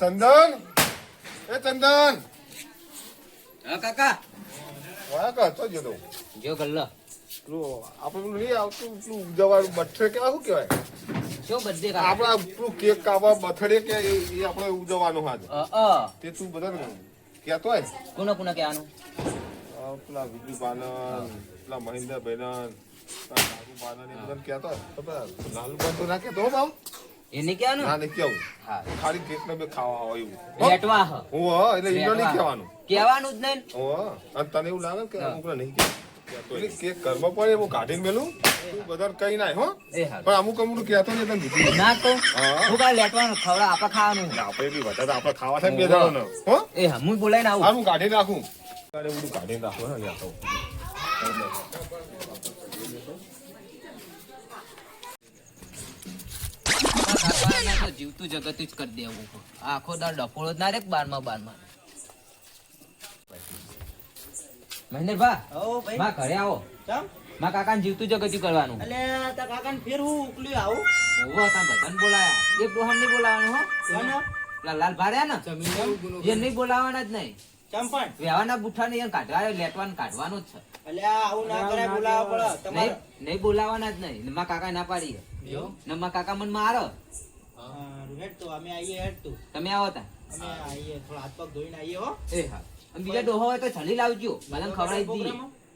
ચંદન એ ચંદન. હા કાકા. વાયા કરતો જ હતો જો ગલ્લો. આપણે પેલું નહીં આવતું પેલું ઉજવવાનું બર્થડે કેવા શું કહેવાય? શું બધે આપણા પેલું કેક કાપવા બર્થડે કે એ આપણે ઉજવવાનું હાજ. તે તું બધા કહેતો હોય કોને કોને કહેવાનું? પેલા વિજુ પાનન પેલા મહેન્દ્ર ભાઈનન ના એને કહેવાનું? ના નહીં ખાલી કેક ને બે ખાવા હોય એવું. હ? એટલે ઈનો નહીં કહેવાનું. કહેવાનું જ નહીં હો અને તને એવું લાગે કે અમુક નહીં કહેતો એટલે કેક ઘરમાં પડે હું કાઢીને મેલું. બધા કઈ નાય હો. પણ અમુક અમુક કહેતો નહીં તને ના તો. હા. લેટવાનું ખવડા આપણે ખાવાનું. આપણે બી વધારે આપણે ખાવા થાય બે જણાને. હો? એ હું બોલાઈને આવું. હું કાઢી નાખું. કાઢી નાખું ને લ્યા તો. જીવતું જગત જ કરી દેવું આખો દાળ ડફોળો જ ના રે બારમાં બારમાં. મહેન્દ્રભા હો ભાઈ. માં ઘરે આવો. ચમ? માં કાકાને જીવતું જગત કરવાનું. અલે તા કાકાને ફેર હું ઉકલ્યું આવું. ઓવો તા બધાને બોલાયા. એક ડોહાને નહીં બોલાવાનું હો. કોનો? પેલા લાલ ભાર્યા ને? એ નહીં બોલાવાના જ નહીં. ચમ પણ. વેવાના બુઠ્ઠા ને કાઢવા લેટવાનું કાઢવાનું જ છે. અલે આવું ના કરાય બોલાવવા પડે. તમારે નહીં બોલાવાના જ નહીં. મા કાકા ના પાડી ને મા કાકા મને મારો હેડ તો અમે આવીએ હેડ તું. તમે આવો તા અમે આવીએ થોડા હાથ પગ ધોઈને આવીએ હો. એ હા. અને બીજા ડોહો હોય તો છલી લાવજો. બધાને ખવડાવી દઈએ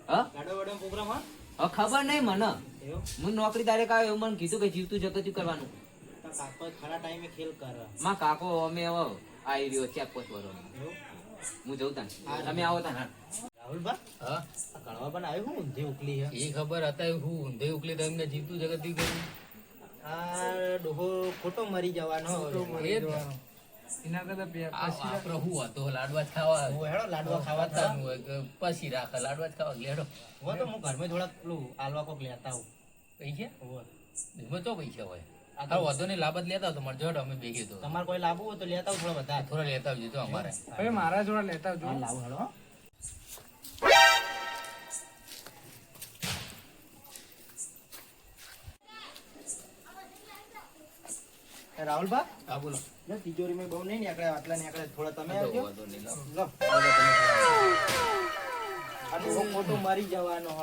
હા? ગાડો વાડો પ્રોગ્રામ હા? હવે ખબર નહીં મને. હું નોકરી તારે એવું મને કીધું કે જીવતું જગતું કરવાનું? કાકો ખરા ટાઈમે ખેલ કર. માં કાકો અમે હવે આવી રહ્યો ચાર પાંચ વરો હું જઉં તા તમે આવો તા રાહુલ બા હા. કણવા બન આવ્યું હું ઊંધી ઉકલી એ ખબર હતા હું ઊંધે ઉકલી તમને જીવતું જગત ગયું આ ડોહો ખોટો મરી જવાનો એના કરતા ને. હું હતો લાડવા ખાવા હેડો લાડવા ખાવા ખાવાનું હોય કે પછી રાખે લાડવા ખાવા લેડો. હો તો હું ઘરમાં થોડા પેલું આલવા કોક લેતા આવું. પૈસા. એમાં તો પૈસા હોય. આ તો હા નહીં લાભ જ લેતા આવતો મારે જોડો અમે ભેગી તો. તમારે કોઈ લાભ હોય તો લેતા આવું થોડા બધા. થોડા લેતા આવજો તો અમારે. આવજો. લાવું હેડો રાહુલભા હા બોલો લે તિજોરીમાં બહુ નહીં નીકળે આટલા નીકળે થોડા તમે આવજો. લો આવજો તમે થોડા. આ ડોહો ખોટો મરી જવાનો હ.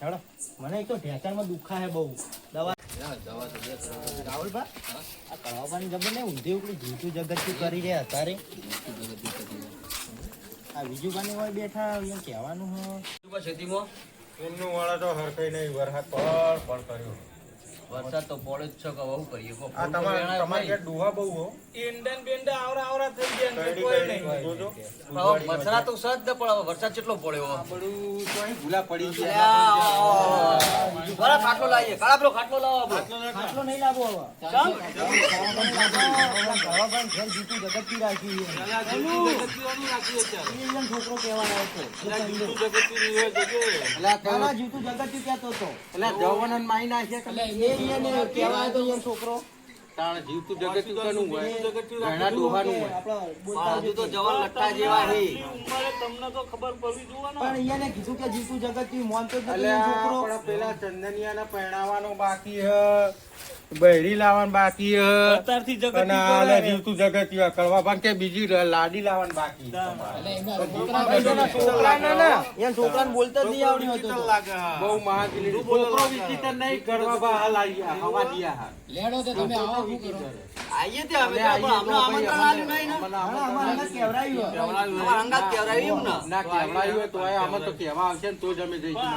હેડો મને એક તો ઢેંચાણમાં દુખા હે બહુ દવા. રાહુલભા આ કળાવવાની જબર ને ઊંધી ઉપડી જીતું જગત કરી રહ્યા દે. આ બીજું ગાની હોય બેઠા એમ કહેવાનું હ શું કહો ખેતીમાં? એમનું વાળા તો હરખાઈ નહીં વરસાદ પણ પણ કર્યો વરસાદ તો પડે જ છે કે બહુ કરીએ. કો આ તમારે તમારે નહીં. ડોહા બહુ હો. ઈંડન બેંડા આવરા આવરા થઈ ગયા ને કોઈ નહીં. જોજો. પણ હવે વરસાદ તો સજ ને પડે હવે વરસાદ કેટલો પડ્યો ભૂલા પડી ગયા. બરા ખાટલો લાવીએ. કાળા પેલો ખાટલો લાવો ખાટલો નહીં લાવો હવે. ચમ? ગવાભાઈ ઘેર જીતું જગતથી રાખી છોકરો કહેવાનો હતો. જીતું જગતથી કહેતો હતો. એ ઈયને કહેવા આવ્યો હતો એમ છોકરો જીવતું જગત કોનું હોય ઘણા ડોહાનું હોય. હજુ તો જવાન લટ્ટા જેવા છે પણ ઈયને કીધું કે જીતું જગતથી મોનતો જ નથી એમ છોકરો. પેલા ચંદનિયાને પહેણાવાનું બાકી હ. બૈરી લાવવાનું બાકી હ. અને આલે જીવતું જગત પણ કે બીજી લાડી લાવવાનું બાકી. છોકરાને ના છોકરાને બોલતા જ નહીં આવડ્યું હતું તો. બહુ મહાગીલી છોકરો વિચિત્ર નહીં કરવા બા હાલ આઈ હવા દિયા હા આઈએ તે હવે તો પણ આમંત્રણ આલ્યું નહીં ને. હા, અમારે હમણાં અંગાત કહેવડાવ્યું ને. ના કહેવડાયું હોય આમાં તો કહેવા આવશે ને તો જ અમે જઈશું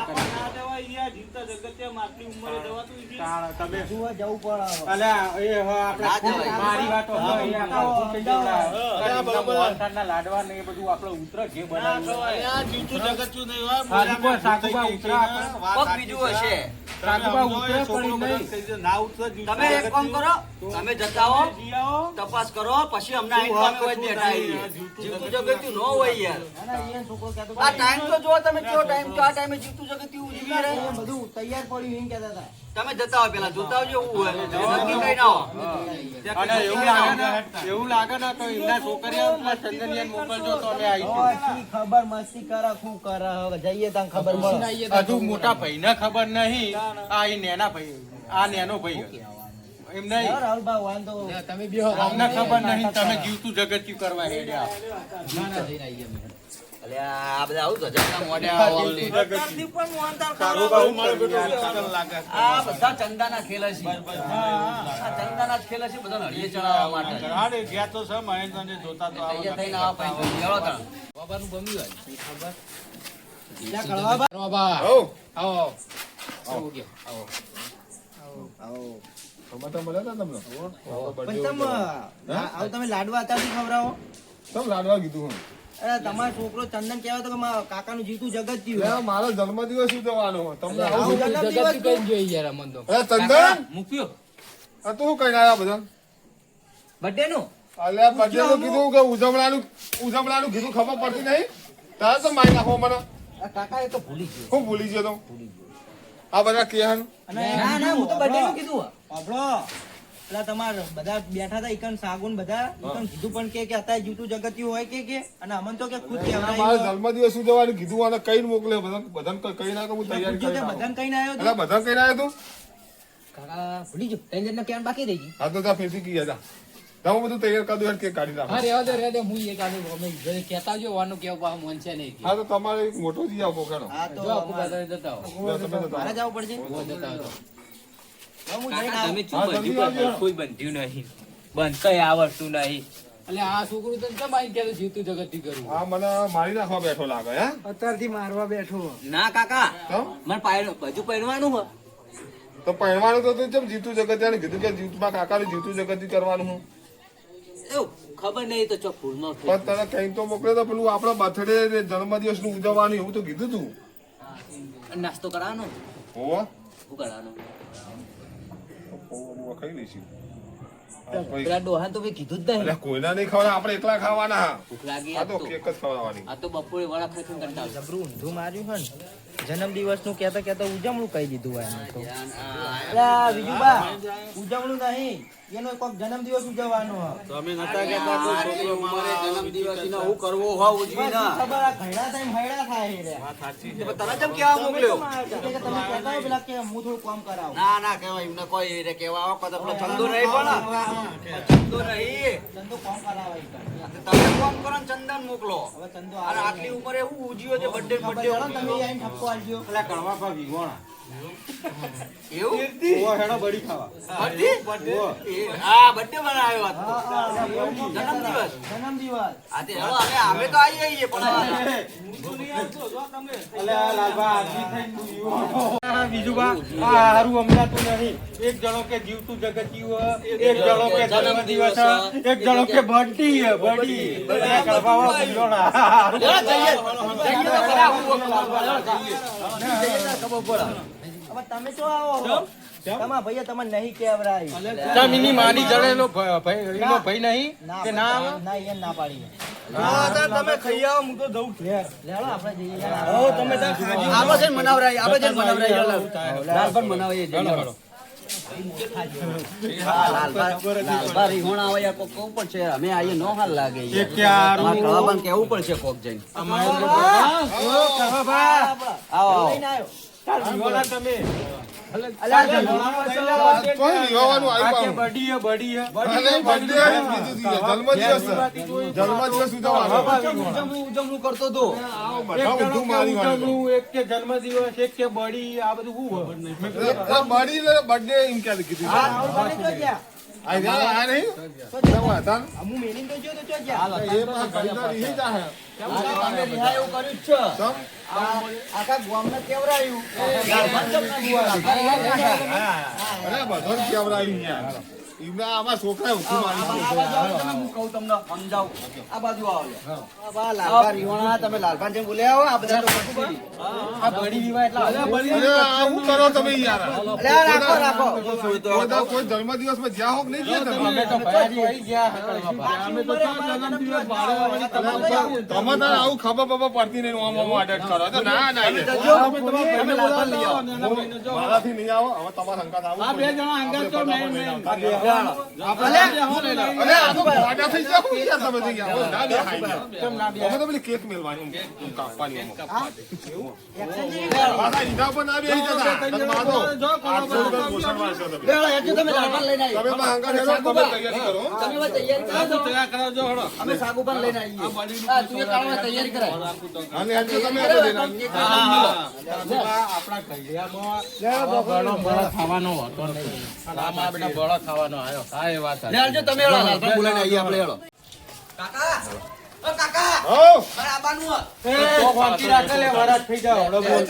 તમે જોવા જવું પડે અલ્યા એ આપણે મારી વાતો લાડવા ને એ બધું આપણે ઉતરે જે બનાવ્યું આપણે. બીજું હશે. તમે એક કામ કરો તમે આવો. તપાસ કરો પછી અમને જગત્યું ન હોય યાર. આ ટાઈમ તો જો તમે કયો ટાઈમ ટાઈમે જીવતું જગત્યું બધું તૈયાર પડ્યું એમ કહેતા હતા. તમે જતા હો પેલા જોતા આવજો એવું હોય. નક્કી કઈ ના અને એવું લાગે ને એવું લાગે ને તો એમના છોકરીઓ પેલા મોકલજો તો અમે આવીશું ખબર મસ્તી કરે? શું કરે? હવે જઈએ ત્યાં ખબર મળે હજુ મોટા ભાઈને ખબર નહીં. આ એ નેના ભાઈ આ નેનો ભાઈ. એમ નહીં. રાહુલભાઈ વાંધો. તમે બેહો. અમને ખબર નહીં તમે જીવતું જગત્યું કરવા હેડ્યા. ના ના જઈને આવીએ આ બધા આવું તો જગના મોઢે આવો ઓલી. પ્રતિક પણ મોહનથાળ કાકુબા ખાવડાવો. મારો બેટો આ બધા ચંદાના ખેલ છે. ચંદાના ખેલ છે બધા નળીએ ચડાવવા માટે. તૈયાર થઈને આવો પછી ચલો તાણ. બાબાનું ગમ્યું હોય. ખબર? બાબા, હો આવો. આવો. આવો. સમાચાર મળ્યા હતા તમને? પણ તમે લાડવા અત્યારથી ખવડાવો? તમે લાડવા કીધું હું. અરે તમારો છોકરો ચંદન કહેવાય તો કે મારા કાકાનું જીતું જગત થયું મારો જન્મદિવસ ઉજવવાનો તમને આવું આવું જગત જગત કઈ જોઈએ યાર અમને તો. અરે ચંદન? મૂક્યો. આ તું શું આવ્યા બધા બર્થડે નું અલ્યા બધે તો કીધું કે ઉજવણાનું ઉજવણાનું કીધું ખબર પડતી નહીં. તારે તો મારી નાખો મને. કાકા એ તો ભૂલી ગયો. હું ભૂલી ગયો તો. આ બધા કેહન. ના ના હું તો બર્થડે નું કીધું. આપણો પેલા તમારે બધા બેઠા હતા ઈકન સાગુન બધા ઈકન કીધું પણ કે કે અત્યારે જીવતું જગત્યું હોય કે કે અને અમન તો કે ખુદ મારો કહેવાય જન્મદિવસ ઉજવવાનું કીધું અને કઈ મોકલે બધા બધા કઈ નાખો હું તૈયારી કરી કે કઈ ના આવ્યો એટલે બધા કઈ આવ્યો તું? કાકા ભૂલી ગયો ત્રણ ના કેન બાકી રહી ગઈ? હા તો તા ફેરથી ગયા જા તમે બધું તૈયાર કરી દો કે કાઢી નાખો. હા રેવા દે રેવા દે હું એક આનું અમે ઘરે કહેતા જો વાનું કેવું બા મન છે નહીં હા તો તમારે એક મોટો જી આપો ખેડો હા તો જો આખું બધા જતા આવો. તમે તો મારે જવું પડશે? જતા આવો હવે હું જઈને કાકા, આવું. તમે શું બંધ્યું આવજો. કોઈ બંધ્યું નહીં બંધ કઈ આવડતું નહીં એટલે આ છોકરું તો કેમ આઈને કહેતું જીવતું જગતથી કરવું આ મને મારી નાખવા બેઠો લાગે હે? અત્યારથી મારવા બેઠો. ના કાકા? મને પાયણ હજુ પહેરવાનું તો પહેરવાનું તો તું કેમ જીતું જગત કીધું કે જીવતું કાકાનું જીવતું જગત કરવાનું હું? એવું ખબર નહીં તો ભૂલમાં થઈ પણ તને કઈ તો મોકલે તો પેલું આપડે બર્થડે જન્મદિવસનું ઉજવવાનું એવું તો કીધું તું? નાસ્તો કરાવવાનો હોવા. શું કરાવવાનો ખાઈ લઈશું. પેલા ડોહાને તો કીધું જ નહીં. કોઈના નહીં ખાવાના આપણે એકલા ખાવાના. આ તો કેક જ ખવડાવવાની આ તો બપોરે વડા ખાઈ જબરું ઊંધું માર્યું હોય ને જન્મદિવસનું કેતા કેતા ઉજવણું કહી દીધું હોય એમને તો. બીજુબા ઉજવણું નહીં એનો કોક જન્મદિવસ ઉજવવાનો તમે નતા કહેતા કોઈ છોકરો ઉંમરે જન્મદિવસનો હું કરવો હોય ઉજવી ના. ખબર આ ઘણા ટાઈમ હૈડા થાય છે સાચી છે. તને કેમ કેવા મોકલ્યો? કે તમે કહેતા હો પેલા કે હું થોડું કામ કરાવ. ના ના કેવા એમને કોઈ રે કેવા આવો કદાચ પેલો ચંદુ નહીં પણ. ચંદુ નહીં. ચંદુ કામ કરાવાય. તમે કામ કરો ચંદન મોકલો. હવે ચંદુ અરે આટલી ઉંમરે હું ઉજવ્યો છે બર્થડે બર્થડે તમે આઈને ઠપકો આલજો એટલે કડવા પા વિગોણા બીજું બા હારું નહીં. એક જણો કે જીવતું જગતિયું એક જણો કે જન્મ દિવસ એક જણો કે ભટી હારું. હવે તમે તો આવો તમારા ભાઈએ તમને નહીં કેવરાય ચમ એની જડેલો ભાઈ એનો ભાઈ નહીં? કે ના? ના એને ના પાડી તમે ખાઈ આવો હું તો જઉં લેલો આપણે જઈએ. યાર. તમે આપણે છે મનાવરાય આપણે છે મનાવરાય લાલ પણ મનાવીએ જઈએ. હા, લાલબા લાલબા રીહોણા આવે યાર કોક કહવું પડશે અમે આવીએ નો હાલ લાગે કહેવું પડશે કોક જઈને. આવો જન્મદિવસ એક કે મારી વાળું. ઉજવણું, એક કે જન્મદિવસ એક કે બડી આ બધું? બડી બર્થડે એમ ક્યારે કીધું ચો ગયા? આ આ નહીં? કેમ? હતા? આ હું મેલીને તો જોયો તો ચો ગયા? એ પણ ઘડીના રીહી જાહે. તમે રિહા એવું કર્યું જ છે? આ- આખા ગામને કેવરાયું. અરે બધાને કેવડાવ્યું યાર. એમને આમાં છોકરાએ ઊંધું આ મારી બાજુ આવો તમે, હું કહું તમને સમજાવું આ બાજુ આવો લે. આ રીવાણા તમે લાલભાન જેમ બોલ્યા હો આ બધા તો આ બળી વિવાહ એટલે આવું અરે આ શું કરો તમે યાર? અલે રાખો રાખો. કોઈ જન્મદિવસમાં જ્યાં હોક નહીં ગયા તમે. અમે તો ગયા. તમે તારે આવું ખબર બબર પડતી નહીં આમ કરો તો ના ના લઈ આવો. મારાથી નહીં આવો હવે તમારા આવો આ બે જણા અંગાત તો તૈયારી કરાય. આપણા ઘડિયામાં બળો બળો હતો નહીં. બળો થવાનો આવ્યો. હા, એ વાત લે સાચી. તમે હેડો લાલભાન બોલાઈને આવીએ આપણે હેડો કાકા ઓ કાકા હો. મારે એ, તો શાંતિ રાખે લે, વરાત થઈ જાઓ. હળો બોલ.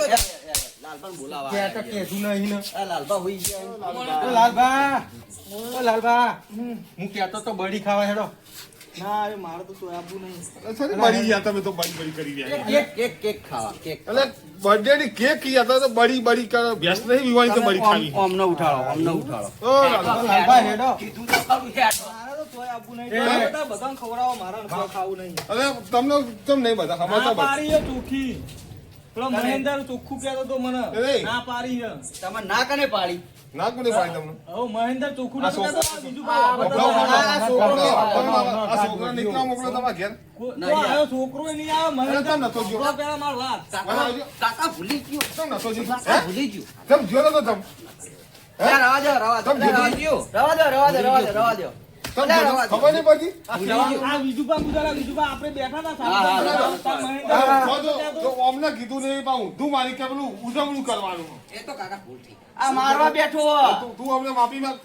લાલભાન બોલાવા કે તો કહેતું નહીં ને. આ લાલભા હોઈ ગયા લાલભા ઓ લાલભા હું કહેતો તો બળી ખાવા હેડો ના અરે મારે તો નહીં. અચ્છા, બળી ગયા તમે તો બળી બળી કરી રહ્યા કેક કેક કેક ખાવા કેક એટલે બર્થડે ની કેક કી તો બળી બળી કરો. ભેંસ નહીં વિવાહની તો બળી ખાવી. અમને ઉઠાડો અમને ઉઠાડો. ઓ લાલા. હેડો. કીધું તો ખરું હેડો. મારે તો તોય આપવું નહીં. એ. બધા બધાને ખવડાવો, મારે નથી ખાવું નહીં. અરે તમને કેમ બધા? ખબર તો મહેન્દ્ર ચોખ્ખું કહેતો તો મને. ના પાડી તમે ના કને પાડી? ના કોને પાડી તમને? ઓ મહેન્દ્ર ચોખું આ બીજું આ બધા- આ છોકરો- નીકળવા મોકલો તમારા ઘેર. ના છોકરો નહીં અરે મહેન્દ્ર કેમ નતો ગયો? પહેલા માર વાત કાકા કાકા ભૂલી ગયો. તમ નતો ગયો? કાકા ભૂલી ગયો. તમ ગયો નતો તમ? રવા દો રવા દો. તમે રવા કીધું? દો રવા દો રવા દો રવા દો. ખબર નહીં બીજું આપણે બેઠા હતા અમને કીધું નહીં પણ ઊંધું મારી કે પેલું ઉજવણું કરવાનું. એ તો કાકા ભૂલ થઈ આ મારવા બેઠો તું- તું અમને માફી માંગ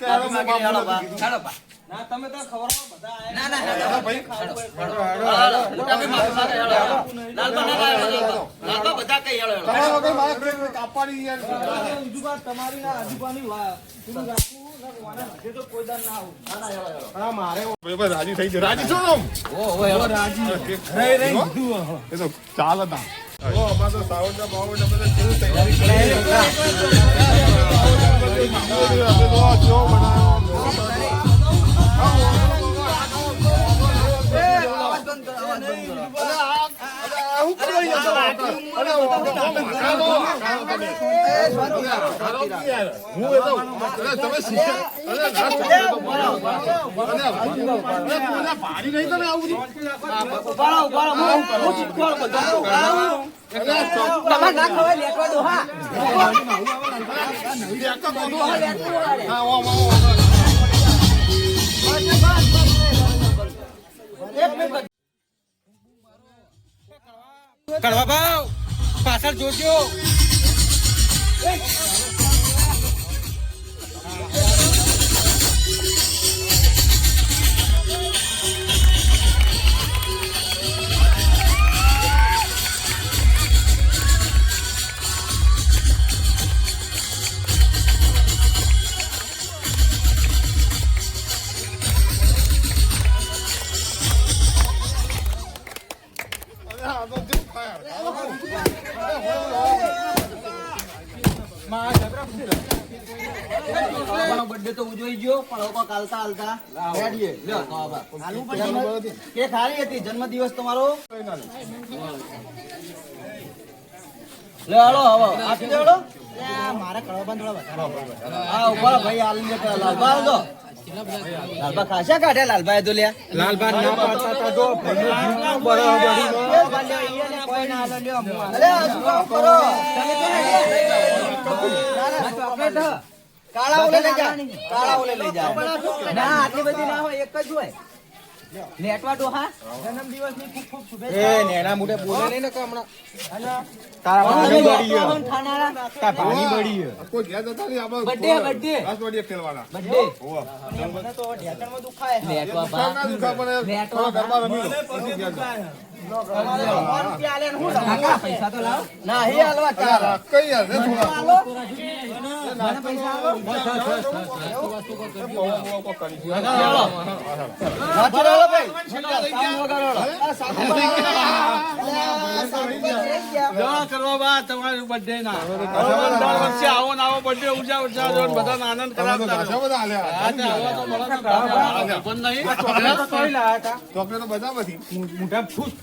હું. ના તમે તો ખવડાવો બધા. ના ના હેડો. ભાઈ. લાલબા, ના, ના, બધા કઈ હેડો, હેડો. તમારા વગર મારે કેક કાપવાની યાર. બીજું વાત તમારી ના આજુબાની વા- રાખવું ને તો કોઈ દાન ના આવું. હા, મારે ભાઈ, ભાઈ, રાજી થઈ ગયો રાજી છો ને આમ? એ તો ચાલ હતા ઓ, અમારે તો સાવરના બાવળના બધા કેવું તૈયારી કરી તમારે ના ખવાય, લેટવા દો, હા. એક જ હા, આમ, આમ, આમ. કડવા ભાવ પાછળ જોજો. હાલતા જન્મ- કેક હતી જન્મદિવસ તમારો લે હાલો હવે આપી દો હાલો. મારે કડવા થોડા વધારે હા ઊભા ભાઈ હાલી લાલબા દો લાલબા ખાસા કાઢ્યા લાલભાઈ તો લ્યા ના પાડતા જો. અરે કરો તમે. કાળા ઓલે લઈ જા. કાળા ઓલે લઈ જા. ના આટલી બધી ના હોય એક જ હોય. લેટવા ડોહા એ નેના મોઢે બોલે નહીં ને કે હમણાં તારા ભાની બળી ગયો. તારા ભાની બળી ગયો. કોઈ ઘેર જતા નહીં, આપણે Birthday, birthday. Last birthday. ખેલવાના. બર્થડે હોવે. લેટવા બા ના પણ લેટવા ગરબા રમી લો. પૈસા તો લાવો ના હી હાલવા ચાલો કઈ થોડા હાલો. ઉજા જો બધા બધા હાલ્યા. આજે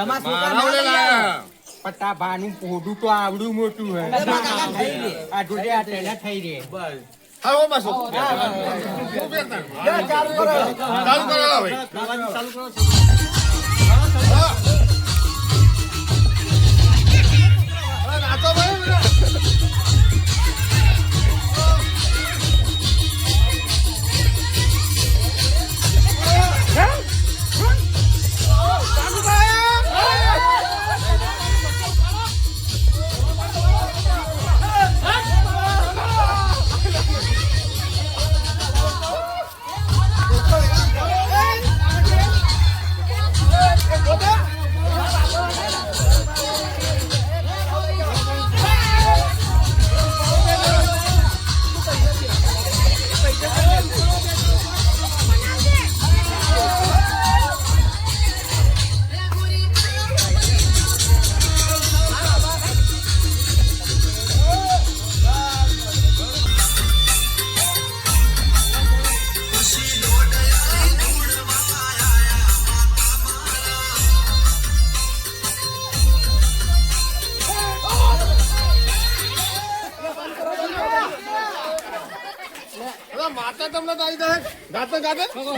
તમારા છોકરા પટ્ટા ભાનું પોડું તો આવડું મોટું હે આ ડોડે આ ટેલા થઈ રે હો, બસ. ચાલુ. કરો. ભાઈ. હા.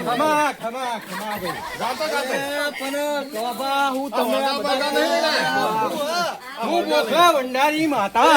ખમા ખમા ખમા ભાઈ. ગાતે ગાતે. પણ બાબા હું આ બધા નહીં હું મોખા ભંડારી માતા